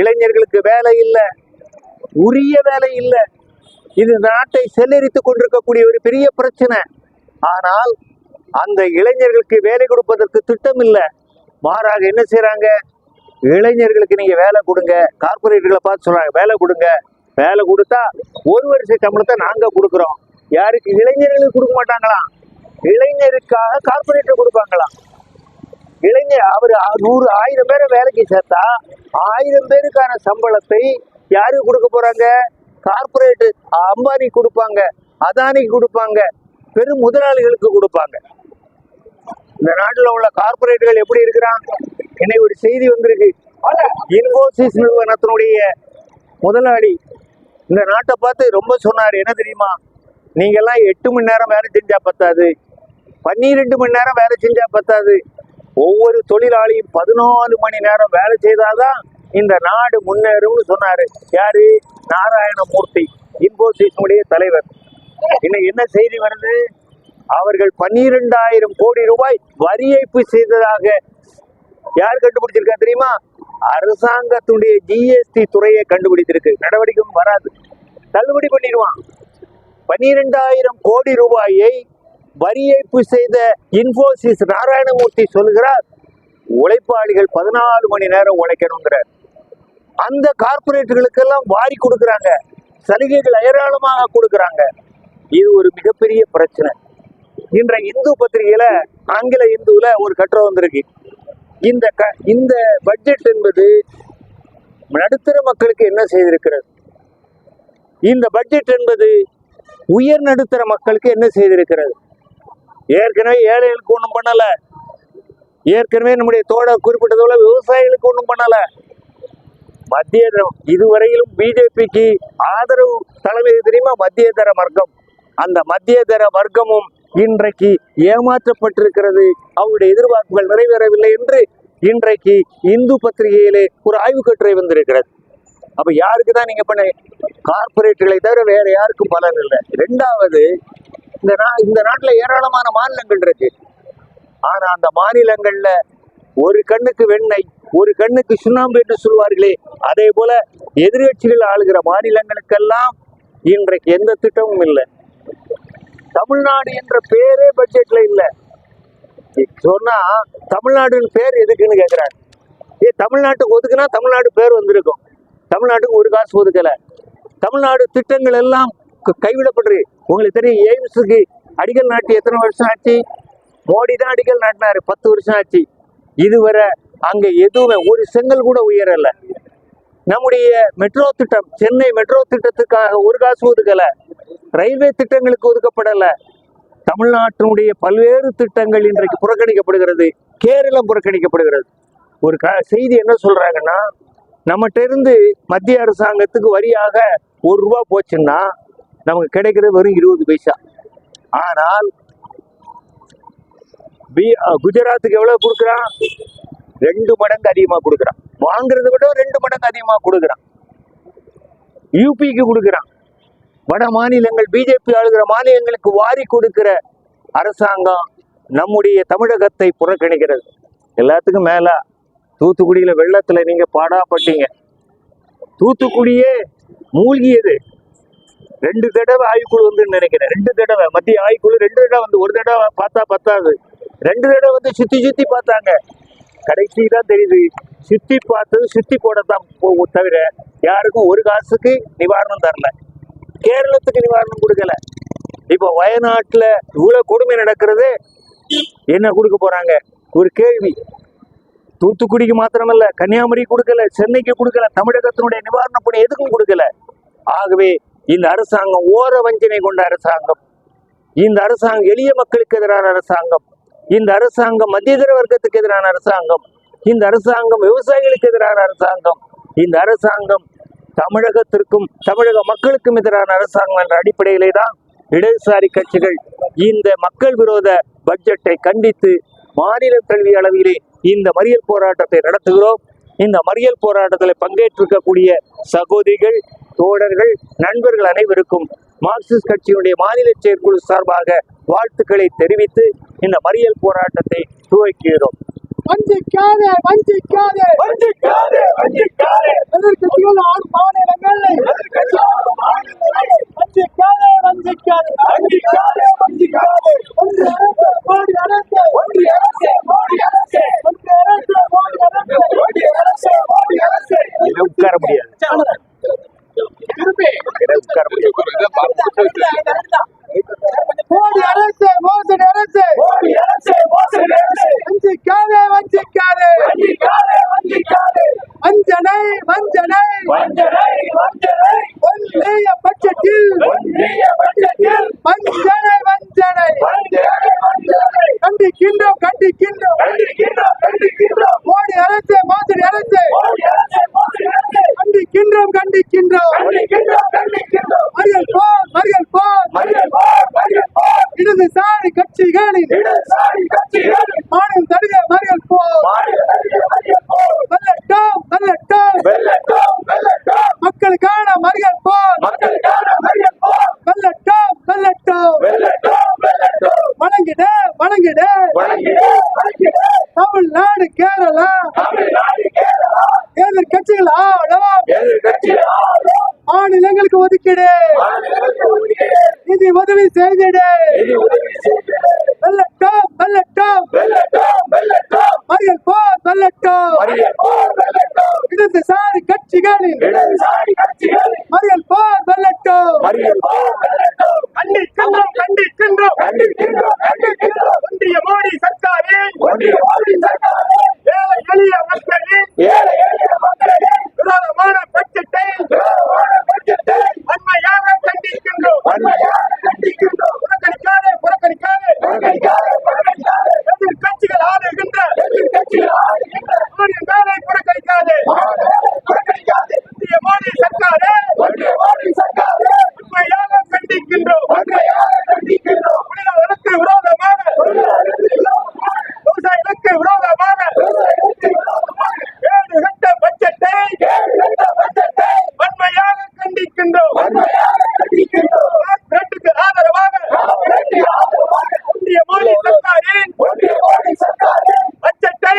இளைஞர்களுக்கு வேலை இல்லை. உரிய வேலை இல்லை. இது நாட்டை செல்லரித்து கொண்டிருக்கக்கூடிய ஒரு பெரிய பிரச்சனை. ஆனால் அந்த இளைஞர்களுக்கு வேலை கொடுப்பதற்கு திட்டம் இல்லை. மாறாக என்ன செய்கிறாங்க இளைஞர்களுக்கு நீங்க வேலை கொடுங்க. கார்பரேட்டுகளை பார்த்து சொல்றாங்க வேலை கொடுங்க. வேலை கொடுத்தா ஒரு வருஷ சம்பளத்தை நாங்க கொடுக்குறோம். யாருக்கு? இளைஞர்களுக்கு கொடுக்க மாட்டாங்களாம். இளைஞருக்காக கார்பரேட்டர் கொடுப்பாங்களாம். இளைஞர் அவர் நூறு ஆயிரம் பேரை வேலைக்கு சேர்த்தா ஆயிரம் பேருக்கான சம்பளத்தை யாருக்கு கொடுக்க போறாங்க? கார்பரேட் அம்பானி கொடுப்பாங்க அதானிக்கு கொடுப்பாங்க பெரும் முதலாளிகளுக்கு கொடுப்பாங்க. இந்த நாட்டில் உள்ள கார்பரேட்டுகள் எப்படி இருக்கிறான் என்னை ஒரு செய்தி வந்திருக்கு. இன்ஃபோசிஸ் நிறுவனத்தினுடைய முதலாளி இந்த நாட்டை பார்த்து ரொம்ப சொன்னார். என்ன தெரியுமா? நீங்கெல்லாம் எட்டு மணி நேரம் வேலை செஞ்சா பத்தாது. பன்னிரெண்டு மணி நேரம் வேலை செஞ்சா பத்தாது. ஒவ்வொரு தொழிலாளியும் பதினாலு மணி நேரம் வேலை செய்தாதான் இந்த நாடு முன்னேறும்னு சொன்னாரு. யாரு? நாராயணமூர்த்தி இன்போசிஸுடைய தலைவர். இன்னைக்கு என்ன செய்தி வருது? அவர்கள் பன்னிரெண்டாயிரம் கோடி ரூபாய் வரி ஏய்ப்பு செய்ததாக யார் கண்டுபிடிச்சிருக்கா தெரியுமா? அரசாங்கத்துடைய ஜிஎஸ்டி துறையை கண்டுபிடித்திருக்கு. நடவடிக்கையும் வராது. தள்ளுபடி பண்ணிடுவான். பன்னிரெண்டாயிரம் கோடி ரூபாயை வரி ஏய்ப்பு செய்த இன்ஃபோசிஸ் நாராயணமூர்த்தி சொல்கிறார் உழைப்பாளிகள் பதினாலு மணி நேரம் உழைக்கணுங்கிறார். அந்த கார்பரேட்டுகளுக்கெல்லாம் வாரி கொடுக்குறாங்க. சலுகைகள் ஏராளமாக கொடுக்குறாங்க. இது ஒரு மிகப்பெரிய பிரச்சனை. இன்ற இந்து பத்திரிகையில ஆங்கில இந்துல ஒரு கட்டுரை வந்திருக்கு. இந்த க இந்த பட்ஜெட் என்பது நடுத்தர மக்களுக்கு என்ன செய்திருக்கிறது? இந்த பட்ஜெட் என்பது உயர் நடுத்தர மக்களுக்கு என்ன செய்திருக்கிறது? ஏற்கனவே ஏழைகளுக்கு ஒன்றும் பண்ணலை. ஏற்கனவே நம்முடைய தோட குறிப்பிட்டது போல விவசாயிகளுக்கு ஒன்றும் பண்ணலை. மத்திய இதுவரையிலும் பிஜேபிக்கு ஆதரவு தலைமை தெரியுமா? மத்திய தர வர்க்கம். அந்த மத்திய தர வர்க்கமும் இன்றைக்கு ஏமாற்றப்பட்டிருக்கிறது. அவருடைய எதிர்பார்ப்புகள் நிறைவேறவில்லை என்று இன்றைக்கு இந்து பத்திரிகையிலே ஒரு ஆய்வு கட்டுரை வந்திருக்கிறது. அப்ப யாருக்கு தான் நீங்க பண்ண கார்பரேட்டுகளை தவிர வேற யாருக்கும் பலன் இல்லை. ரெண்டாவது இந்த நா இந்த நாட்டுல ஏராளமான மாநிலங்கள் இருக்கு. ஆனா அந்த மாநிலங்கள்ல ஒரு கண்ணுக்கு வெண்ணெய் ஒரு கண்ணுக்கு சுண்ணாம்பு என்று சொல்வார்களே அதே போல எதிர்கட்சிகள் ஆளுகிற மாநிலங்களுக்கெல்லாம் இன்றைக்கு எந்த திட்டமும் இல்லை. தமிழ்நாடு என்ற பேரே பட்ஜெட்ல இல்லை. சொன்னா தமிழ்நாடுன்னு பேர் எதுக்குன்னு கேக்குறாங்க. ஏ தமிழ்நாட்டுக்கு ஒதுக்குனா தமிழ்நாடு பேர் வந்திருக்கும். தமிழ்நாட்டுக்கு ஒரு காசு ஒதுக்கலை. தமிழ்நாடு திட்டங்கள் எல்லாம் கைவிடப்படுறது கைவிடப்படுது உங்களுக்கு தெரியும் எய்ம்ஸுக்கு அடிக்கல் நாட்டி எத்தனை வருஷம் ஆச்சு? மோடி தான் அடிக்கல் நாட்டினாரு பத்து வருஷம் ஆச்சு. இதுவரை அங்கே எதுவுமே ஒரு செங்கல் கூட உயரலை. நம்முடைய மெட்ரோ திட்டம் சென்னை மெட்ரோ திட்டத்துக்காக ஒரு காசு ஒதுக்கலை. ரயில்வே திட்டங்களுக்கு ஒதுக்கப்படலை. தமிழ்நாட்டினுடைய பல்வேறு திட்டங்கள் இன்றைக்கு புறக்கணிக்கப்படுகிறது. கேரளம் புறக்கணிக்கப்படுகிறது. ஒரு க செய்தி என்ன சொல்கிறாங்கன்னா நம்மகிட்ட இருந்து மத்திய அரசாங்கத்துக்கு வரியாக ஒரு ரூபா போச்சுன்னா நமக்கு கிடைக்கிறது வெறும் இருபது பைசா. ஆனால் பி குஜராத்துக்கு எவ்வளவு கொடுக்குறான்? ரெண்டு மடங்கு அதிகமா கொடுக்குறான். வாங்குறதை விட ரெண்டு மடங்கு அதிகமா கொடுக்குறான். யூபிக்கு கொடுக்குறான். வட மாநிலங்கள் பிஜேபி ஆளுகிற மாநிலங்களுக்கு வாரி கொடுக்கிற அரசாங்கம் நம்முடைய தமிழகத்தை புறக்கணிக்கிறது. எல்லாத்துக்கும் மேல தூத்துக்குடியில வெள்ளத்துல நீங்க பாடாப்பட்டீங்க. தூத்துக்குடியே மூழ்கியது. ரெண்டு தடவை ஆய்வுக்குழு வந்து நினைக்கிறேன். ரெண்டு தடவை. மத்திய ஆய்வுக்குழு ரெண்டு தடவை வந்து ஒரு தடவை பார்த்தா பத்தாது. ரெண்டு தடவை வந்து சுத்தி சுத்தி பார்த்தாங்க. கடைசி தான் தெரியுது. சுத்தி பார்த்தது சுத்தி போடத்தான் போகும் தவிர யாருக்கும் ஒரு காசுக்கு நிவாரணம் தரல. கேரளத்துக்கு நிவாரணம் கொடுக்கல. இப்போ வயநாட்டில் இவ்வளோ கொடுமை நடக்கிறது என்ன கொடுக்க போறாங்க? ஒரு கேள்வி. தூத்துக்குடிக்கு மாத்திரமல்ல கன்னியாகுமரி கொடுக்கல சென்னைக்கு கொடுக்கல தமிழகத்தினுடைய நிவாரணப்படி எதுக்கும் கொடுக்கல. ஆகவே இந்த அரசாங்கம் ஓர வஞ்சனை கொண்ட அரசாங்கம். இந்த அரசாங்கம் எளிய மக்களுக்கு எதிரான அரசாங்கம். இந்த அரசாங்கம் மத்தியதர வர்க்கத்துக்கு எதிரான அரசாங்கம். இந்த அரசாங்கம் விவசாயிகளுக்கு எதிரான அரசாங்கம். இந்த அரசாங்கம் தமிழகத்திற்கும் தமிழக மக்களுக்கும் எதிரான அரசாங்கம் என்ற அடிப்படையிலே தான் இடதுசாரி கட்சிகள் இந்த மக்கள் விரோத பட்ஜெட்டை கண்டித்து மாநில கல்வி அளவிலே இந்த மறியல் போராட்டத்தை நடத்துகிறோம். இந்த மறியல் போராட்டத்தில் பங்கேற்றிருக்கக்கூடிய சகோதரிகள் தோழர்கள் நண்பர்கள் அனைவருக்கும் மார்க்சிஸ்ட் கட்சியினுடைய மாநில செயற்குழு சார்பாக வாழ்த்துக்களை தெரிவித்து இந்த மறியல் போராட்டத்தை துவக்கிறோம் வஞ்சிக்காதே வஞ்சிக்காதே. வஞ்சிக்காதே வஞ்சிக்காதே. மாநிலங்கள் கண்டிக்கின்றோம். கண்டிக்கின்றோம் கண்டிக்கின்றோம். மோடி அரசு மாதிரி அரசு கண்டிக்கின்றோம். கண்டிக்கின்றோம். தமிழ்நாடு கேரளா. எதிர்கட்சிகள் ஆளும் மாநிலங்களுக்கு ஒதுக்கீடு. நிதி உதவி செய்திடு. வெள்ள மோடி சர்க்காரின் மோடி சர்க்காரின் பட்ஜெட்டை